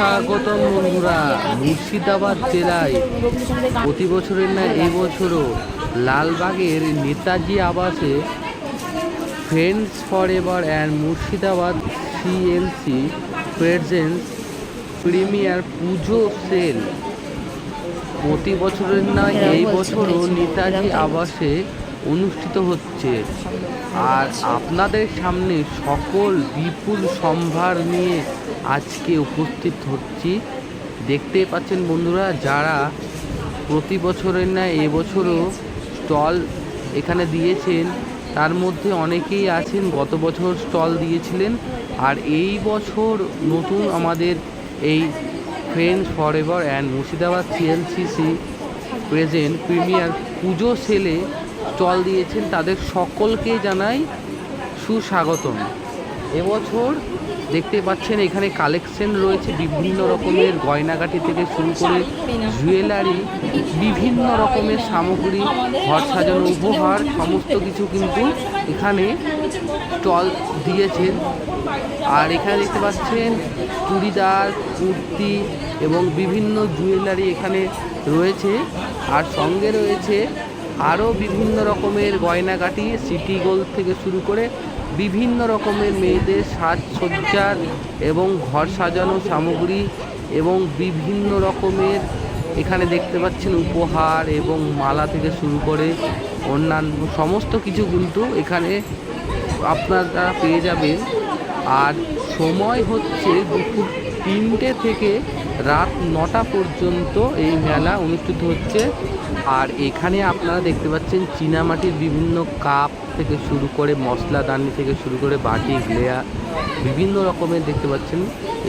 সুস্বাগতম বন্ধুরা। মুর্শিদাবাদ জেলায় প্রতি বছরের না এই বছরও লালবাগের Netaji আবাসে friends for ever and Murshidabad CLC presence premier puja sale প্রতি বছরের না এই বছরও নেতাজি আবাসে অনুষ্ঠিত হচ্ছে। আর আপনাদের সামনে সকল বিপুল সম্ভার নিয়ে আজকে উপস্থিত হচ্ছি। দেখতেই পাচ্ছেন বন্ধুরা, যারা প্রতি বছরের না এবছরও স্টল এখানে দিয়েছেন, তার মধ্যে অনেকেই আছেন, গত বছর স্টল দিয়েছিলেন। আর এই বছর নতুন আমাদের এই friends for ever and Murshidabad CLCC present premier puja সেলে স্টল দিয়েছেন। তাদের সকলকে জানাই সুস্বাগতম। এবছর দেখতে পাচ্ছেন, এখানে কালেকশন রয়েছে বিভিন্ন রকমের গয়নাগাটি থেকে শুরু করে জুয়েলারি বিভিন্ন রকমের সামগ্রী, ঘর সাজানো উপহার, সমস্ত কিছু কিন্তু এখানে স্টল দিয়েছেন। আর এখানে দেখতে পাচ্ছেন, চুড়িদার, কুর্তি এবং বিভিন্ন জুয়েলারি এখানে রয়েছে। আর সঙ্গে রয়েছে আরও বিভিন্ন রকমের গয়নাগাটি সিটি গোল্ড থেকে শুরু করে বিভিন্ন রকমের মেয়েদের সাজসজ্জার এবং ঘর সাজানো সামগ্রী এবং বিভিন্ন রকমের এখানে দেখতে পাচ্ছেন উপহার এবং মালা থেকে শুরু করে অন্যান্য সমস্ত কিছু কিন্তু এখানে আপনারা পেয়ে যাবেন। আর সময় হচ্ছে দুপুর তিনটে থেকে রাত নটা পর্যন্ত এই মেলা অনুষ্ঠিত হচ্ছে। আর এখানে আপনারা দেখতে পাচ্ছেন চীনামাটির বিভিন্ন কাপ থেকে শুরু করে মশলাদানি থেকে শুরু করে বাটি গ্লেয়া বিভিন্ন রকমের দেখতে পাচ্ছেন।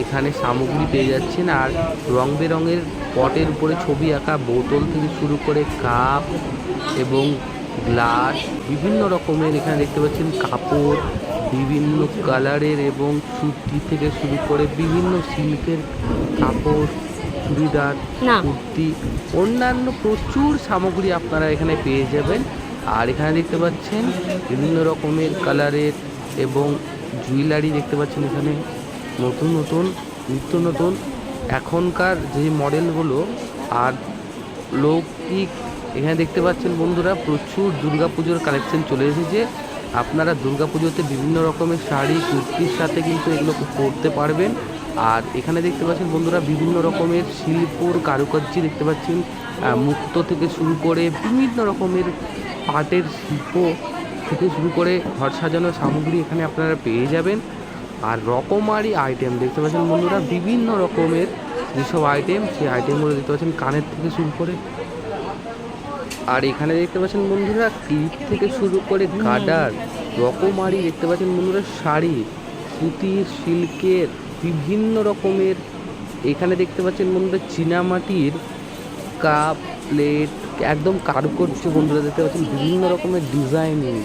এখানে সামগ্রী পেয়ে যাচ্ছেন আর রং বেরঙের পটের উপরে ছবি আঁকা বোতল থেকে শুরু করে কাপ এবং গ্লাস বিভিন্ন রকমের এখানে দেখতে পাচ্ছেন কাপড় বিভিন্ন কালারের এবং সুতি থেকে শুরু করে বিভিন্ন সিল্কের কাপড় চুড়িদার কুর্তি অন্যান্য প্রচুর সামগ্রী আপনারা এখানে পেয়ে যাবেন। আর এখানে দেখতে পাচ্ছেন বিভিন্ন রকমের কালারের এবং জুয়েলারি দেখতে পাচ্ছেন এখানে। নতুন নতুন, নিত্য নতুন। এখনকার যে মডেলগুলো আর লৌকিক এখানে দেখতে পাচ্ছেন বন্ধুরা, প্রচুর দুর্গাপুজোর কালেকশন চলে এসেছে। আপনারা দুর্গাপুজোতে বিভিন্ন রকমের শাড়ি, কুর্তির সাথে কিন্তু এগুলো পরতে পারবেন। আর এখানে দেখতে পাচ্ছেন বন্ধুরা, বিভিন্ন রকমের শিল্পর কারুকার্য দেখতে পাচ্ছেন। মুক্ত থেকে শুরু করে বিভিন্ন রকমের পাটের শিল্প থেকে শুরু করে ঘর সাজানোর সামগ্রী এখানে আপনারা পেয়ে যাবেন। আর রকমারি আইটেম দেখতে পাচ্ছেন বন্ধুরা, বিভিন্ন রকমের যেসব আইটেম সেই আইটেমগুলো দেখতে পাচ্ছেন কানের থেকে শুরু করে। আর এখানে দেখতে পাচ্ছেন বন্ধুরা, ক্লিপ থেকে শুরু করে গার্ডার, রকমারি দেখতে পাচ্ছেন বন্ধুরা, শাড়ি সুতির সিল্কের বিভিন্ন রকমের। এখানে দেখতে পাচ্ছেন বন্ধুরা, চীনামাটির কাপ প্লেট একদম কারুকার্য বন্ধুরা, দেখতে পাচ্ছেন, বিভিন্ন রকমের ডিজাইনিং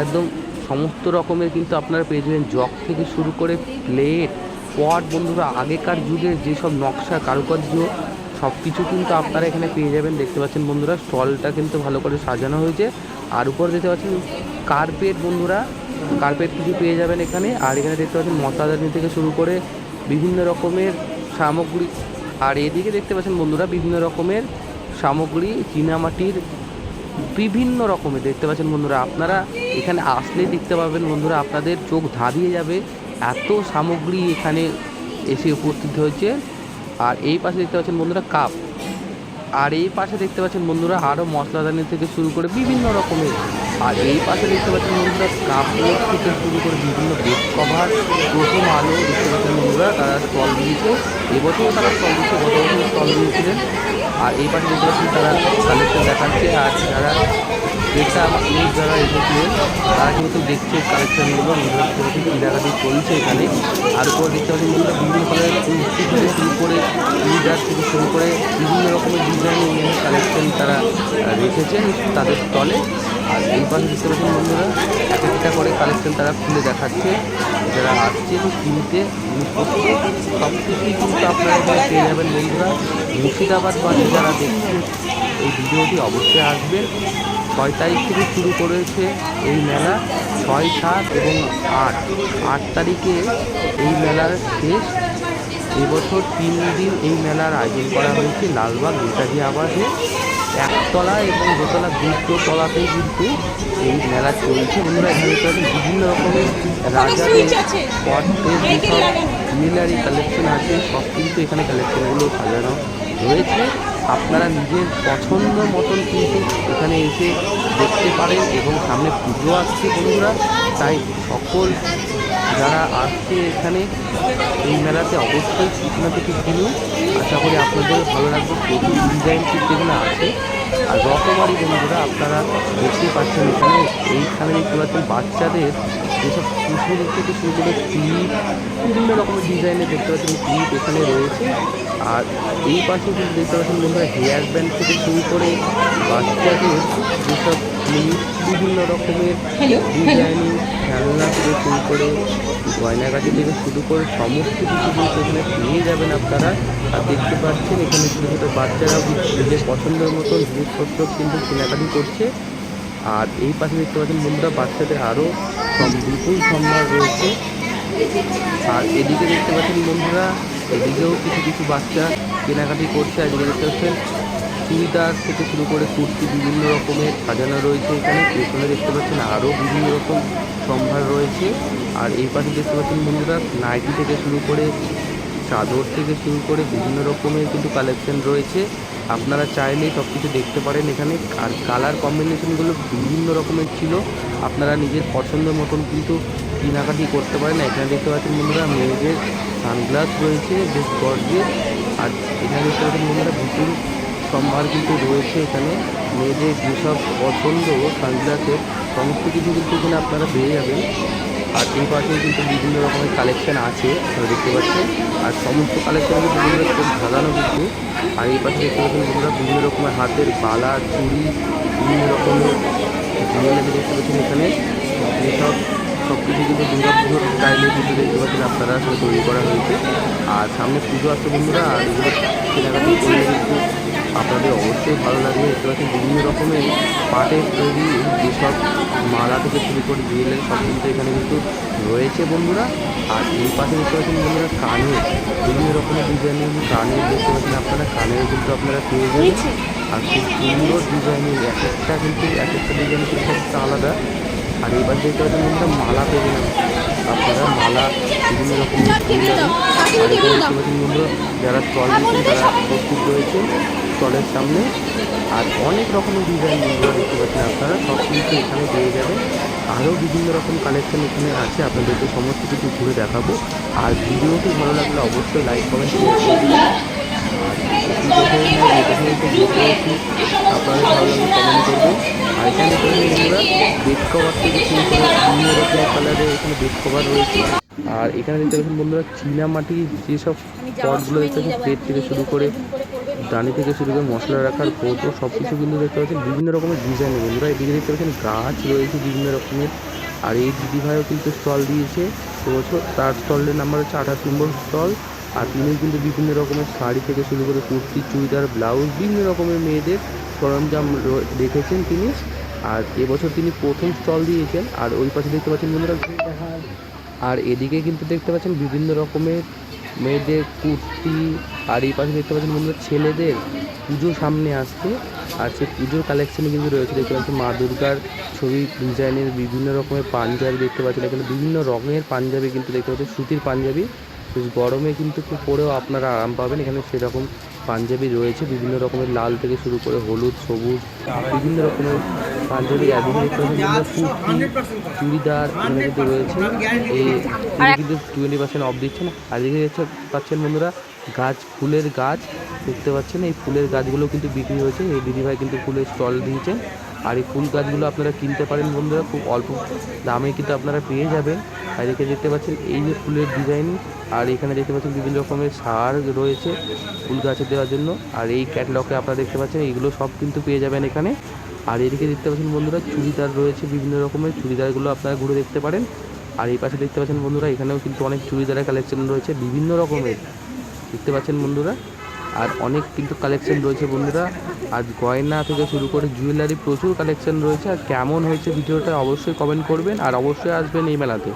একদম সমস্ত রকমের কিন্তু আপনারা পেয়ে যাবেন। জগ থেকে শুরু করে প্লেট পট বন্ধুরা, আগেকার যুগের যেসব নকশা, কারুকার্য সব কিছু কিন্তু আপনারা এখানে পেয়ে যাবেন। দেখতে পাচ্ছেন বন্ধুরা, স্টলটা কিন্তু ভালো করে সাজানো হয়েছে। আর উপর দেখতে পাচ্ছেন কার্পেট বন্ধুরা কার্পেট কিছু পেয়ে যাবেন এখানে। আর এখানে দেখতে পাচ্ছেন, মশলাদানি থেকে শুরু করে বিভিন্ন রকমের সামগ্রী। আর এদিকে দেখতে পাচ্ছেন বন্ধুরা, বিভিন্ন রকমের সামগ্রী, চীনামাটির বিভিন্ন রকমের। দেখতে পাচ্ছেন বন্ধুরা, আপনারা এখানে আসলেই দেখতে পাবেন বন্ধুরা, আপনাদের চোখ ধাঁধিয়ে যাবে। এত সামগ্রী এখানে এসে উপস্থিত হয়েছে। আর এই পাশে দেখতে পাচ্ছেন বন্ধুরা, কাপ। আর এই পাশে দেখতে পাচ্ছেন বন্ধুরা আরও মশলাদানি থেকে শুরু করে বিভিন্ন রকমের। আর এই পাশে দেখতে পাচ্ছেন বন্ধুরা কাপড় থেকে শুরু করে বিভিন্ন বেড কভার, প্রথম আলো দেখতে পাচ্ছেন বন্ধুরা, তারা স্টল দিয়েছে। এবছরও তারা স্টল দিচ্ছে গত বছর স্টল দিয়েছিলেন। আর এই পাশে দেখতে পাচ্ছেন তারা কালেকশন দেখাচ্ছে, আর যারা এটা এই যারা এসেছিলেন তারা কিন্তু দেখছে কালেকশনগুলো বন্ধুরা দেখতে পাচ্ছেন কিনাকাটি চলছে এখানে। আর উপর দেখতে বন্ধুরা, বিভিন্ন থেকে শুরু করে চুড়িদার থেকে শুরু করে বিভিন্ন রকমের ডিজাইন কালেকশন তারা রেখেছেন তাদের স্টলে আর এই পাশে দেখতে পাচ্ছেন বন্ধুরা, এক একটা করে কালেকশন তারা খুলে দেখাচ্ছে, যারা আসছেন কিনতে, জিনিসপত্র সব কিছুই কিন্তু আপনারা এখানে পেয়ে যাবেন বন্ধুরা। মুর্শিদাবাদ বাসে যারা দেখছেন, এই ভিডিওটি অবশ্যই আসবেন ছয় তারিখ থেকে শুরু করেছে এই মেলা ছয় সাত এবং আট। আট তারিখে এই মেলার শেষ। এবছর তিন দিন এই মেলার আয়োজন করা হয়েছে লালবাগ নেতাজি আবাসে। একতলা এবং দোতলা দুটো তলাতেই কিন্তু এই মেলা চলছে। বন্ধুরা এখানে বিভিন্ন রকমের রাজাদের পটের যেসব জুয়েলারি কালেকশন আছে সব কিন্তু এখানে কালেকশনগুলো সাজানো রয়েছে। আপনারা নিজের পছন্দ মতন কিন্তু এখানে এসে দেখতে পারেন এবং সামনে পুজো আসছে বন্ধুরা। তাই সকল যারা আসছে এখানে, এই মেলাতে অবশ্যই কিছু না কিছু কিনুন। আশা করি আপনাদের ভালো লাগবে। প্রচুর ডিজাইন কিন্তু এখানে আছে। আর রকমারি বন্ধুরা আপনারা দেখতে পাচ্ছেন এখানে এইখানে দেখতে পাচ্ছেন বাচ্চাদের যেসব পুজো থেকে শুরু করে ক্লিপ বিভিন্ন রকমের ডিজাইনের দেখতে পাচ্ছেন ক্লিপ এখানে রয়েছে। আর এই পাশে কিন্তু দেখতে পাচ্ছেন বন্ধুরা হেয়ার ব্যান্ড থেকে শুরু করে বাচ্চাদের যেসব ক্লিপ বিভিন্ন রকমের ডিজাইনিং খেলনা থেকে শুরু করে গয়নাগাটি থেকে শুরু করে সমস্ত কিছু কিন্তু এখানে পেয়ে যাবেন আপনারা। আর দেখতে পাচ্ছেন, এখানে ছোটো ছোটো বাচ্চারাও কিন্তু নিজের পছন্দের মতন জিনিসপত্র কিন্তু কেনাকাটি করছে। আর এই পাশে দেখতে পাচ্ছেন বন্ধুরা, বাচ্চাদের আরও বিপুল সম্ভার রয়েছে। আর এদিকে দেখতে পাচ্ছেন বন্ধুরা, এদিকেও কিছু কিছু বাচ্চা কেনাকাটি করছে। আর এদিকে দেখতে পাচ্ছেন চুড়িদার থেকে শুরু করে কুর্তি, বিভিন্ন রকমের সাজানো রয়েছে এখানে। পেছনে দেখতে পাচ্ছেন আরও বিভিন্ন রকম সম্ভার রয়েছে। আর এই পাশে দেখতে পাচ্ছেন বন্ধুরা নাইটি থেকে শুরু করে চাদর থেকে শুরু করে বিভিন্ন রকমের কিন্তু কালেকশন রয়েছে। আপনারা চাইলেই সব কিছু দেখতে পারেন এখানে। আর কালার কম্বিনেশনগুলো বিভিন্ন রকমের ছিল। আপনারা নিজের পছন্দ মতন কিন্তু কেনাকাটি করতে পারেন। এখানে দেখতে পাচ্ছেন বন্ধুরা, মেয়েদের সানগ্লাস রয়েছে, বেশ গর্জেস আর এখানে দেখতে পাচ্ছেন বন্ধুরা বিপুল সম্ভার কিন্তু রয়েছে এখানে। মেয়েদের যেসব পছন্দ সানগ্লাসের সমস্ত কিছু কিন্তু এখানে আপনারা পেয়ে যাবেন। এই পাশেও কিন্তু বিভিন্ন রকমের কালেকশন আছে দেখতে পাচ্ছেন। আর সমস্ত কালেকশন কিন্তু বন্ধুরা খুব সাজানো কিন্তু। আর এই পাশে দেখতে পাচ্ছেন বন্ধুরা, বিভিন্ন রকমের হাতের বালা, চুড়ি, বিভিন্ন রকমের জুয়েলারি দেখতে পাচ্ছেন এখানে। যেসব সব কিছু কিন্তু দুর্গা পুজোর স্টাইলে কিন্তু দেখতে পাচ্ছেন আপনারা আসলে তৈরি করা হয়েছে। আর সামনে পুজো আসছে বন্ধুরা, আর এগুলো কেনাকাটি করলে কিন্তু আপনাদের অবশ্যই ভালো লাগবে। দেখতে পাচ্ছেন বিভিন্ন রকমের পাটের তৈরি যেসব মালা থেকে শুরু করে জুয়েলারি সব কিন্তু এখানে কিন্তু রয়েছে বন্ধুরা। আর এই পাশে দেখতে পাচ্ছেন বন্ধুরা কানের বিভিন্ন রকমের ডিজাইনের কানের দেখতে পাচ্ছেন আপনারা। কানের কিন্তু আপনারা পেয়ে যাবেন। আর খুব সুন্দর ডিজাইনের এক একটা কিন্তু এক একটা ডিজাইন কিন্তু একটা আলাদা। আর এবার দেখতে পাচ্ছেন বন্ধুরা মালা পেয়ে যাবেন। আপনারা মালা বিভিন্ন রকম যারা স্টল দিচ্ছেন তারা উপস্থিত রয়েছে স্টলের সামনে আর অনেক রকমের ডিজাইন বন্ধুরা দেখতে পাচ্ছেন আপনারা সব কিছু এখানে পেয়ে যাবেন। আরও বিভিন্ন রকম কালেকশন এখানে আছে আপনাদেরকে সমস্ত কিছু ঘুরে দেখাবো। আর ভিডিওটি ভালো লাগলে অবশ্যই লাইক কমেন্ট শেয়ার আপনাদের ভালো লাগলে কমেন্ট করবেন। আর এখানে বন্ধুরা বেড কভার থেকে শুরু করে বিভিন্ন রকমের কালারের এখানে বেড কভার রয়েছে। আর এখানে দেখতে পাচ্ছেন বন্ধুরা, চীনা মাটির যেসব পটগুলো দেখতে পাচ্ছেন প্লেট থেকে শুরু করে দানি থেকে শুরু করে মশলা রাখার কৌটো সব কিছু কিন্তু দেখতে পাচ্ছেন, বিভিন্ন রকমের ডিজাইনের বন্ধুরা। এদিকে দেখতে পাচ্ছেন গাছ রয়েছে বিভিন্ন রকমের, আর এই দিদিভাইও কিন্তু স্টল দিয়েছে এবছর তার স্টলের নাম্বার হচ্ছে আঠাশ নম্বর স্টল আর তিনি কিন্তু বিভিন্ন রকমের শাড়ি থেকে শুরু করে কুর্তি, চুড়িদার ব্লাউজ বিভিন্ন রকমের মেয়েদের সরঞ্জাম রেখেছেন তিনি। আর এবছর তিনি প্রথম স্টল দিয়েছেন, আর ওই পাশে দেখতে পাচ্ছেন বন্ধুরা আর এদিকে কিন্তু দেখতে পাচ্ছেন বিভিন্ন রকমের মেয়েদের কুর্তি, আর এই পাশে দেখতে পাচ্ছেন বন্ধুরা ছেলেদের পুজো সামনে আসছে, আর সেই পুজোর কালেকশনে কিন্তু রয়েছে। দেখতে পাচ্ছেন মা দুর্গার ছবি, ডিজাইনের বিভিন্ন রকমের পাঞ্জাবি দেখতে পাচ্ছেন। এখানে বিভিন্ন রঙের পাঞ্জাবি কিন্তু দেখতে পাচ্ছেন, সুতির পাঞ্জাবি। বেশ গরমে কিন্তু পরেও আপনারা আরাম পাবেন। এখানে সেরকম পাঞ্জাবি রয়েছে, বিভিন্ন রকমের লাল থেকে শুরু করে হলুদ, সবুজ, বিভিন্ন রকমের পাঞ্জাবি চুড়িদার এখানে কিন্তু রয়েছে এই কিন্তু টোয়েন্টি পার্সেন্ট অফ দিচ্ছেন। আর এদিকে দেখতে পাচ্ছেন বন্ধুরা গাছ ফুলের গাছ দেখতে পাচ্ছেন এই ফুলের গাছগুলো কিন্তু বিক্রি হয়েছে। এই দিদিভাই কিন্তু ফুলের স্টল দিয়েছেন। আর এই ফুল গাছগুলো আপনারা কিনতে পারেন বন্ধুরা খুব অল্প দামে কিন্তু আপনারা পেয়ে যাবেন। আর এদিকে দেখতে পাচ্ছেন এই যে ফুলের ডিজাইন আর এখানে দেখতে পাচ্ছেন বিভিন্ন রকমের সার রয়েছে ফুল গাছে দেওয়ার জন্য। আর এই ক্যাটলগে আপনারা দেখতে পাচ্ছেন এইগুলো সব কিন্তু পেয়ে যাবেন এখানে। আর এদিকে দেখতে পাচ্ছেন বন্ধুরা, চুড়িদার রয়েছে বিভিন্ন রকমের। চুড়িদারগুলো আপনারা ঘুরে দেখতে পারেন। আর এই পাশে দেখতে পাচ্ছেন বন্ধুরা, এখানেও কিন্তু অনেক চুড়িদারের কালেকশন রয়েছে, বিভিন্ন রকমের। দেখতে পাচ্ছেন বন্ধুরা, আর অনেক কিন্তু কালেকশন রয়েছে বন্ধুরা। আর গয়না থেকে শুরু করে জুয়েলারি প্রচুর কালেকশন রয়েছে। আর কেমন হয়েছে ভিডিওটা অবশ্যই কমেন্ট করবেন, আর অবশ্যই আসবেন এই মেলাতে।